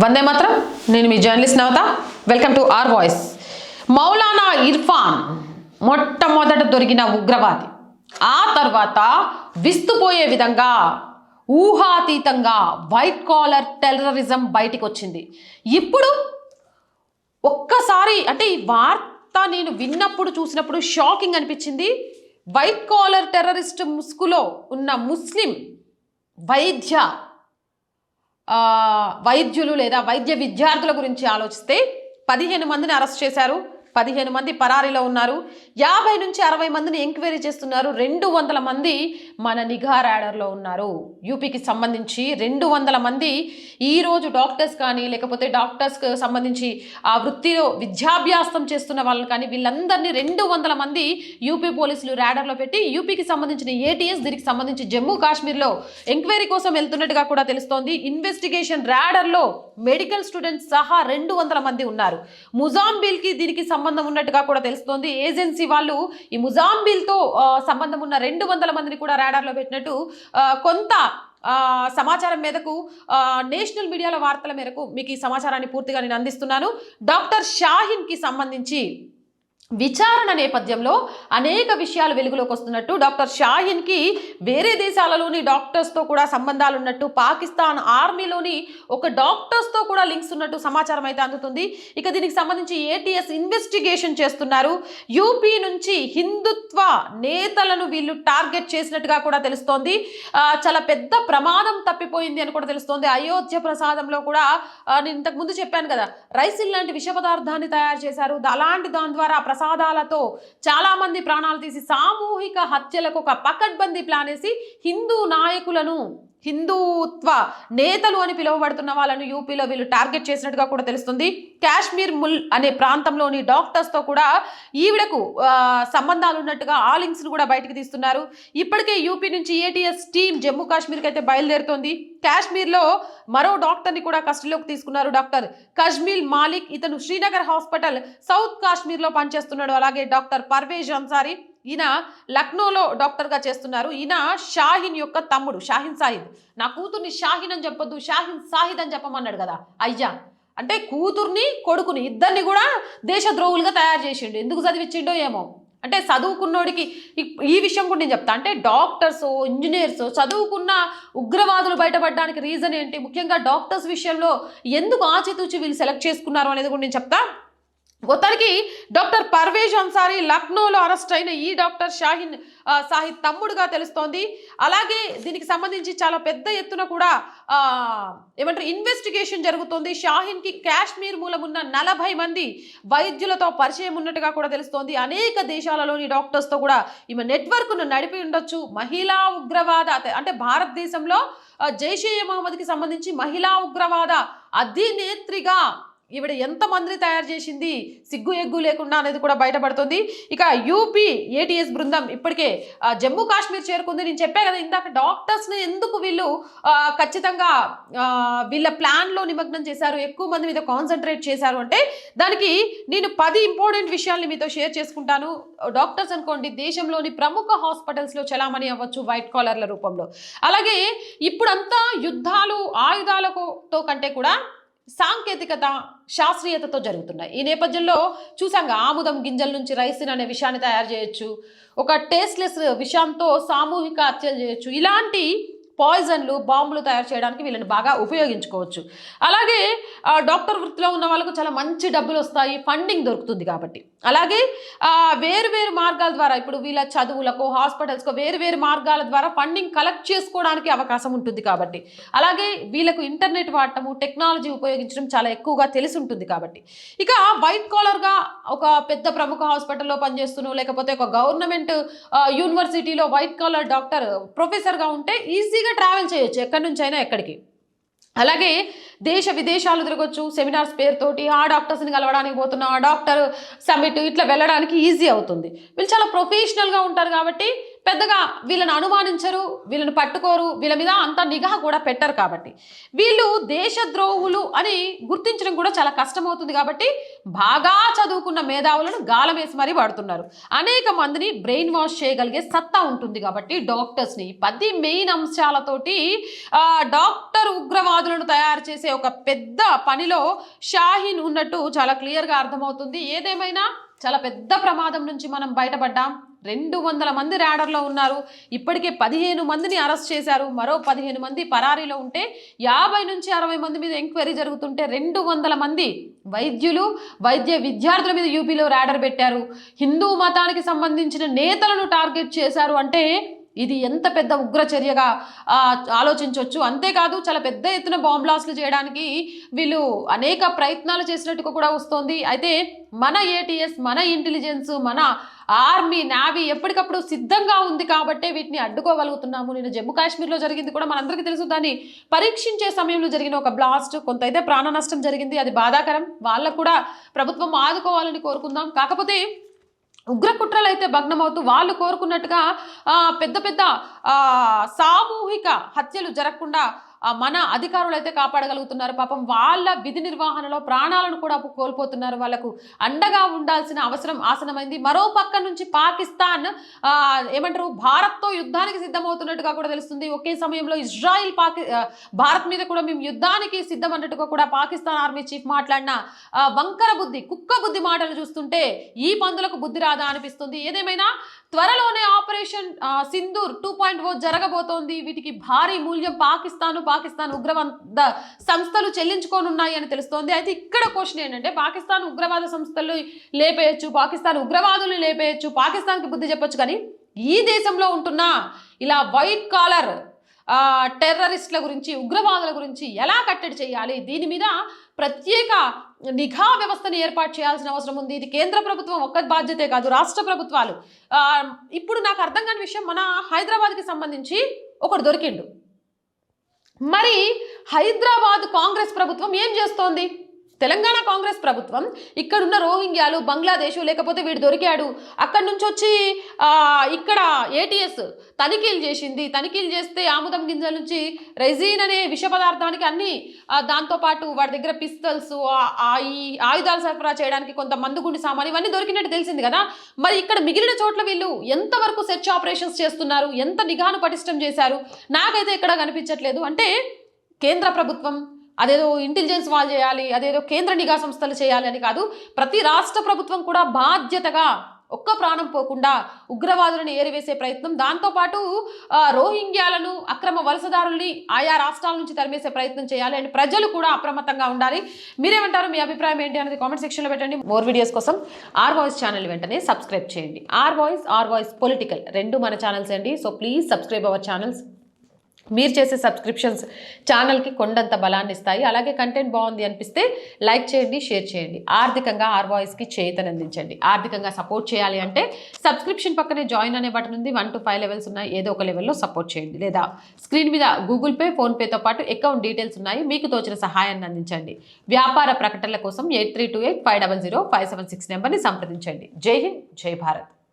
వందే మాత్రం. నేను మీ journalist Navata. Welcome to R voice. Maulana Irfan మొట్టమొదట దొరికిన ఉగ్రవాది. ఆ తర్వాత విస్తుపోయే విధంగా ఊహాతీతంగా వైట్ కాలర్ టెర్రరిజం బయటికి వచ్చింది ఇప్పుడు ఒక్కసారి అంటే ఈ వార్త నేను విన్నప్పుడు చూసినప్పుడు షాకింగ్ అనిపించింది. వైట్ కాలర్ టెర్రరిస్ట్ ముసుగులో ఉన్న ముస్లిం వైద్య వైద్యులు లేదా వైద్య విద్యార్థుల గురించి ఆలోచిస్తే పదిహేను మందిని అరెస్ట్ చేశారు. పదిహేను మంది పరారీలో ఉన్నారు. యాభై నుంచి అరవై మందిని ఎంక్వైరీ చేస్తున్నారు. రెండు వందల మంది మన నిఘా ర్యాడర్లో ఉన్నారు. యూపీకి సంబంధించి రెండు వందల మంది ఈరోజు డాక్టర్స్ కానీ లేకపోతే డాక్టర్స్కి సంబంధించి ఆ వృత్తిలో విద్యాభ్యాసం చేస్తున్న వాళ్ళని కానీ వీళ్ళందరినీ రెండు వందల మంది యూపీ పోలీసులు ర్యాడర్లో పెట్టి యూపీకి సంబంధించిన ఏటీఎస్ దీనికి సంబంధించి జమ్మూ కాశ్మీర్లో ఎంక్వైరీ కోసం వెళ్తున్నట్టుగా కూడా తెలుస్తోంది. ఇన్వెస్టిగేషన్ ర్యాడర్లో మెడికల్ స్టూడెంట్స్ సహా రెండు వందల మంది ఉన్నారు. ముజాంబిల్కి దీనికి సంబంధం ఉన్నట్టుగా కూడా తెలుస్తోంది. ఏజెన్సీ వాళ్ళు ఈ ముజాంబిల్తో సంబంధం ఉన్న రెండు వందల మందిని కూడా ర్యాడర్లో పెట్టినట్టు కొంత సమాచారం మేరకు నేషనల్ మీడియాల వార్తల మేరకు మీకు ఈ సమాచారాన్ని పూర్తిగా నేను అందిస్తున్నాను. డాక్టర్ షాహిన్కి సంబంధించి విచారణ నేపథ్యంలో అనేక విషయాలు వెలుగులోకి వస్తున్నట్టు డాక్టర్ షాహిన్కి వేరే దేశాలలోని డాక్టర్స్తో కూడా సంబంధాలు ఉన్నట్టు పాకిస్తాన్ ఆర్మీలోని ఒక డాక్టర్స్తో కూడా లింక్స్ ఉన్నట్టు సమాచారం అయితే అందుతుంది. ఇక దీనికి సంబంధించి ఏటీఎస్ ఇన్వెస్టిగేషన్ చేస్తున్నారు. యూపీ నుంచి హిందుత్వ నేతలను వీళ్ళు టార్గెట్ చేసినట్టుగా కూడా తెలుస్తోంది. చాలా పెద్ద ప్రమాదం తప్పిపోయింది అని కూడా తెలుస్తోంది. అయోధ్య ప్రసాదంలో కూడా నేను ఇంతకు ముందు చెప్పాను కదా రైసిల్ లాంటి విష పదార్థాన్ని తయారు చేశారు. అలాంటి దాని ద్వారా ప్రసాదాలతో చాలామంది ప్రాణాలు తీసి సామూహిక హత్యలకు ఒక పకడ్బందీ ప్లాన్ వేసి హిందూ నాయకులను హిందూత్వ నేతలు అని పిలువబడుతున్న వాళ్ళను యూపీలో వీళ్ళు టార్గెట్ చేసినట్టుగా కూడా తెలుస్తుంది. కాశ్మీర్ ముల్ అనే ప్రాంతంలోని డాక్టర్స్తో కూడా ఈవిడకు సంబంధాలు ఉన్నట్టుగా ఆ లింక్స్ను కూడా బయటకు తీస్తున్నారు. ఇప్పటికే యూపీ నుంచి ఏటీఎస్ టీం జమ్మూ కాశ్మీర్కి అయితే బయలుదేరుతోంది. కాశ్మీర్లో మరో డాక్టర్ని కూడా కస్టడీలోకి తీసుకున్నారు డాక్టర్ కజ్మీల్ మాలిక్. ఇతను శ్రీనగర్ హాస్పిటల్ సౌత్ కాశ్మీర్లో పనిచేస్తున్నాడు. అలాగే డాక్టర్ పర్వేజ్ అన్సారీ. ఈయన లక్నోలో డాక్టర్గా చేస్తున్నారు. ఈయన షాహిన్ యొక్క తమ్ముడు షాహిన్ సాహిద్ నా కూతుర్ని షాహిన్ అని చెప్పొద్దు షాహిన్ సాహిద్ అని చెప్పమన్నాడు కదా అయ్యా. అంటే కూతుర్ని కొడుకుని ఇద్దరిని కూడా దేశద్రోహులుగా తయారు చేసిండు. ఎందుకు చదివించిండో ఏమో. అంటే చదువుకున్నోడికి ఈ- విషయం కూడా నేను చెప్తా. అంటే డాక్టర్స్ ఇంజనీర్స్ చదువుకున్న ఉగ్రవాదులు బయటపడడానికి రీజన్ ఏంటి? ముఖ్యంగా డాక్టర్స్ విషయంలో ఎందుకు ఆచితూచి వీళ్ళు సెలెక్ట్ చేసుకున్నారు అనేది కూడా నేను చెప్తా. మొత్తానికి డాక్టర్ పర్వేజ్ అన్సారీ లక్నోలో అరెస్ట్ అయిన ఈ డాక్టర్ షాహిన్ సాహిద్ తమ్ముడుగా తెలుస్తోంది. అలాగే దీనికి సంబంధించి చాలా పెద్ద ఎత్తున కూడా ఏమంటారు ఇన్వెస్టిగేషన్ జరుగుతోంది. షాహిన్కి కాశ్మీర్ మూలమున్న నలభై మంది వైద్యులతో పరిచయం ఉన్నట్టుగా కూడా తెలుస్తోంది. అనేక దేశాలలోని డాక్టర్స్తో కూడా ఈమె నెట్వర్క్ను నడిపి ఉండొచ్చు. మహిళా ఉగ్రవాద అంటే భారతదేశంలో జైషే మహమ్మద్కి సంబంధించి మహిళా ఉగ్రవాద అధినేత్రిగా ఈవిడ ఎంతమందిని తయారు చేసింది? సిగ్గు ఎగ్గు లేకుండా అనేది కూడా బయటపడుతుంది. ఇక యూపీ ఏటీఎస్ బృందం ఇప్పటికే ఆ, జమ్మూ కాశ్మీర్ చేరుకుంది. నేను చెప్పా కదా ఇందాక డాక్టర్స్ని ఎందుకు వీళ్ళు ఖచ్చితంగా వీళ్ళ ప్లాన్లో నిమగ్నం చేశారు? ఎక్కువ మంది మీద కాన్సన్ట్రేట్ చేశారు అంటే దానికి నేను పది ఇంపార్టెంట్ విషయాల్ని మీతో షేర్ చేసుకుంటాను. డాక్టర్స్ అనుకోండి దేశంలోని ప్రముఖ హాస్పిటల్స్లో చలామణి అవ్వచ్చు వైట్ కాలర్ల రూపంలో. అలాగే ఇప్పుడంతా యుద్ధాలు ఆయుధాలతో కంటే కూడా సాంకేతికత శాస్త్రీయతతో జరుగుతున్నాయి. ఈ నేపథ్యంలో చూసాంగా ఆముదం గింజల నుంచి రైసిన్ అనే విషయాన్ని తయారు చేయొచ్చు. ఒక టేస్ట్లెస్ విషయంతో సామూహిక హత్యలు చేయొచ్చు. ఇలాంటి పాయిజన్లు బాంబులు తయారు చేయడానికి వీళ్ళని బాగా ఉపయోగించుకోవచ్చు. అలాగే డాక్టర్ వృత్తిలో ఉన్న వాళ్ళకు చాలా మంచి డబ్బులు వస్తాయి ఫండింగ్ దొరుకుతుంది కాబట్టి. అలాగే వేరు వేరు మార్గాల ద్వారా ఇప్పుడు వీళ్ళ చదువులకు హాస్పిటల్స్కు వేరు వేరు మార్గాల ద్వారా ఫండింగ్ కలెక్ట్ చేసుకోవడానికి అవకాశం ఉంటుంది కాబట్టి. అలాగే వీళ్ళకు ఇంటర్నెట్ వాడటము టెక్నాలజీ ఉపయోగించడం చాలా ఎక్కువగా తెలిసి ఉంటుంది కాబట్టి. ఇక వైట్ కాలర్గా ఒక పెద్ద ప్రముఖ హాస్పిటల్లో పనిచేస్తును లేకపోతే ఒక గవర్నమెంట్ యూనివర్సిటీలో వైట్ కాలర్ డాక్టర్ ప్రొఫెసర్గా ఉంటే ఈజీగా ట్రావెల్ చేయొచ్చు ఎక్కడి నుంచి అయినా ఎక్కడికి. అలాగే దేశ విదేశాలు తిరగొచ్చు సెమినార్స్ పేరుతోటి ఆ డాక్టర్స్ని కలవడానికి పోతున్నా ఆ డాక్టర్ సమ్మిట్ ఇట్లా వెళ్ళడానికి ఈజీ అవుతుంది. వీళ్ళు చాలా ప్రొఫెషనల్గా ఉంటారు కాబట్టి పెద్దగా వీళ్ళని అనుమానించరు వీళ్ళని పట్టుకోరు వీళ్ళ మీద అంత నిఘా కూడా పెట్టరు కాబట్టి. వీళ్ళు దేశద్రోహులు అని గుర్తించడం కూడా చాలా కష్టమవుతుంది కాబట్టి బాగా చదువుకున్న మేధావులను గాలమేసి మరీ వాడుతున్నారు. అనేక మందిని బ్రెయిన్ వాష్ చేయగలిగే సత్తా ఉంటుంది కాబట్టి డాక్టర్స్ని పది మెయిన్ అంశాలతోటి డాక్టర్ ఉగ్రవాదులను తయారు చేసే ఒక పెద్ద పనిలో షాహీన్ ఉన్నట్టు చాలా క్లియర్గా అర్థమవుతుంది. ఏదేమైనా చాలా పెద్ద ప్రమాదం నుంచి మనం బయటపడ్డాం. రెండు వందల మంది ర్యాడర్లో ఉన్నారు. ఇప్పటికే పదిహేను మందిని అరెస్ట్ చేశారు. మరో పదిహేను మంది పరారీలో ఉంటే యాభై నుంచి అరవై మంది మీద ఎంక్వైరీ జరుగుతుంటే రెండు వందల మంది వైద్యులు వైద్య విద్యార్థుల మీద యూపీలో ర్యాడర్ పెట్టారు. హిందూ మతానికి సంబంధించిన నేతలను టార్గెట్ చేశారు అంటే ఇది ఎంత పెద్ద ఉగ్ర చర్యగా ఆలోచించవచ్చు అంతేకాదు చాలా పెద్ద ఎత్తున బాంబ్లాస్లు చేయడానికి వీళ్ళు అనేక ప్రయత్నాలు చేసినట్టుగా కూడా వస్తోంది. అయితే మన ఏటీఎస్ మన ఇంటెలిజెన్స్ మన ఆర్మీ నావీ ఎప్పటికప్పుడు సిద్ధంగా ఉంది కాబట్టే వీటిని అడ్డుకోగలుగుతున్నాము. నేను జమ్మూ కాశ్మీర్లో జరిగింది కూడా మనందరికీ తెలుసు. దాన్ని పరీక్షించే సమయంలో జరిగిన ఒక బ్లాస్ట్ కొంత అయితే ప్రాణ నష్టం జరిగింది. అది బాధాకరం. వాళ్ళకు కూడా ప్రభుత్వం ఆదుకోవాలని కోరుకుందాం. కాకపోతే ఉగ్ర కుట్రలు అయితే భగ్నమవుతూ వాళ్ళు కోరుకున్నట్టుగా పెద్ద పెద్ద సామూహిక హత్యలు జరగకుండా మన అధికారులు అయితే కాపాడగలుగుతున్నారు. పాపం వాళ్ళ విధి నిర్వహణలో ప్రాణాలను కూడా కోల్పోతున్నారు. వాళ్ళకు అండగా ఉండాల్సిన అవసరం ఆసనమైంది. మరో పక్క నుంచి పాకిస్తాన్ ఏమంటారు భారత్తో యుద్ధానికి సిద్ధమవుతున్నట్టుగా కూడా తెలుస్తుంది. ఒకే సమయంలో ఇజ్రాయిల్ పాకి భారత్ మీద కూడా మేము యుద్ధానికి సిద్ధం అన్నట్టుగా కూడా పాకిస్తాన్ ఆర్మీ చీఫ్ మాట్లాడిన వంకర బుద్ధి కుక్క బుద్ధి మాటలు చూస్తుంటే ఈ పందులకు బుద్ధి రాదా అనిపిస్తుంది. ఏదేమైనా త్వరలోనే ఆపరేషన్ సింధూర్ టూ పాయింట్ జరగబోతోంది. వీటికి భారీ మూల్యం పాకిస్తాన్ పాకిస్తాన్ ఉగ్రవాద సంస్థలు చెల్లించుకోనున్నాయి అని తెలుస్తోంది. అయితే ఇక్కడ క్వశ్చన్ ఏంటంటే పాకిస్తాన్ ఉగ్రవాద సంస్థలు లేపేయచ్చు పాకిస్తాన్ ఉగ్రవాదులు లేపేయచ్చు పాకిస్తాన్కి బుద్ధి చెప్పొచ్చు కానీ ఈ దేశంలో ఉంటున్న ఇలా వైట్ కాలర్ టెర్రరిస్ట్ల టెర్రరిస్టుల గురించి ఉగ్రవాదుల గురించి ఎలా కట్టడి చేయాలి? దీని మీద ప్రత్యేక నిఘా వ్యవస్థను ఏర్పాటు చేయాల్సిన అవసరం ఉంది. ఇది కేంద్ర ప్రభుత్వం ఒక్క బాధ్యతే కాదు రాష్ట్ర ప్రభుత్వాలు. ఇప్పుడు నాకు అర్థం కాని విషయం మన హైదరాబాద్కి సంబంధించి ఒకడు దొరికిండు. మరి హైదరాబాద్ కాంగ్రెస్ ప్రభుత్వం ఏం చేస్తోంది? తెలంగాణ కాంగ్రెస్ ప్రభుత్వం ఇక్కడున్న రోహింగ్యాలు బంగ్లాదేశ్ లేకపోతే వీడు దొరికాడు. అక్కడి నుంచి వచ్చి ఇక్కడ ఏటీఎస్ తనిఖీలు చేసింది. తనిఖీలు చేస్తే ఆముదం గింజల నుంచి రెజీన్ అనే విష పదార్థానికి అన్ని దాంతోపాటు వాడి దగ్గర పిస్తల్స్ ఈ ఆయుధాలు సరఫరా చేయడానికి కొంత మందుగుండి సామాన్ ఇవన్నీ దొరికినట్టు తెలిసింది కదా. మరి ఇక్కడ మిగిలిన చోట్ల వీళ్ళు ఎంతవరకు సెర్చ్ ఆపరేషన్స్ చేస్తున్నారు? ఎంత నిఘాను పటిష్టం చేశారు? నాకైతే ఇక్కడ కనిపించట్లేదు. అంటే కేంద్ర ప్రభుత్వం అదేదో ఇంటెలిజెన్స్ వాళ్ళు చేయాలి అదేదో కేంద్ర నిఘా సంస్థలు చేయాలి అని కాదు ప్రతి రాష్ట్ర ప్రభుత్వం కూడా బాధ్యతగా ఒక్క ప్రాణం పోకుండా ఉగ్రవాదులను ఏరివేసే ప్రయత్నం దాంతోపాటు రోహింగ్యాలను అక్రమ వలసదారుల్ని ఆయా రాష్ట్రాల నుంచి తరిమేసే ప్రయత్నం చేయాలి అండ్ ప్రజలు కూడా అప్రమత్తంగా ఉండాలి. మీరేమంటారు? మీ అభిప్రాయం ఏంటి అనేది కామెంట్ సెక్షన్లో పెట్టండి. మోర్ వీడియోస్ కోసం ఆర్ వాయిస్ ఛానల్ వెంటనే సబ్స్క్రైబ్ చేయండి. R voice R voice political రెండు మన ఛానల్స్ అండి. So please subscribe our channels మీరు చేసే సబ్స్క్రిప్షన్స్ ఛానల్కి కొండంత బలాన్ని ఇస్తాయి. అలాగే కంటెంట్ బాగుంది అనిపిస్తే లైక్ చేయండి షేర్ చేయండి. ఆర్థికంగా ఆర్ వాయిస్కి చేతనందించండి. ఆర్థికంగా సపోర్ట్ చేయాలి అంటే సబ్స్క్రిప్షన్ పక్కనే జాయిన్ అనే బటన్ ఉంది. వన్ టు ఫైవ్ లెవెల్స్ ఉన్నాయి. ఏదో ఒక లెవెల్లో సపోర్ట్ చేయండి. లేదా స్క్రీన్ మీద గూగుల్ పే ఫోన్పేతో పాటు అకౌంట్ డీటెయిల్స్ ఉన్నాయి. మీకు తోచిన సహాయాన్ని అందించండి. వ్యాపార ప్రకటనల కోసం eight three two eight five double zero five seven six నెంబర్ని సంప్రదించండి. జై హింద్ జై భారత్.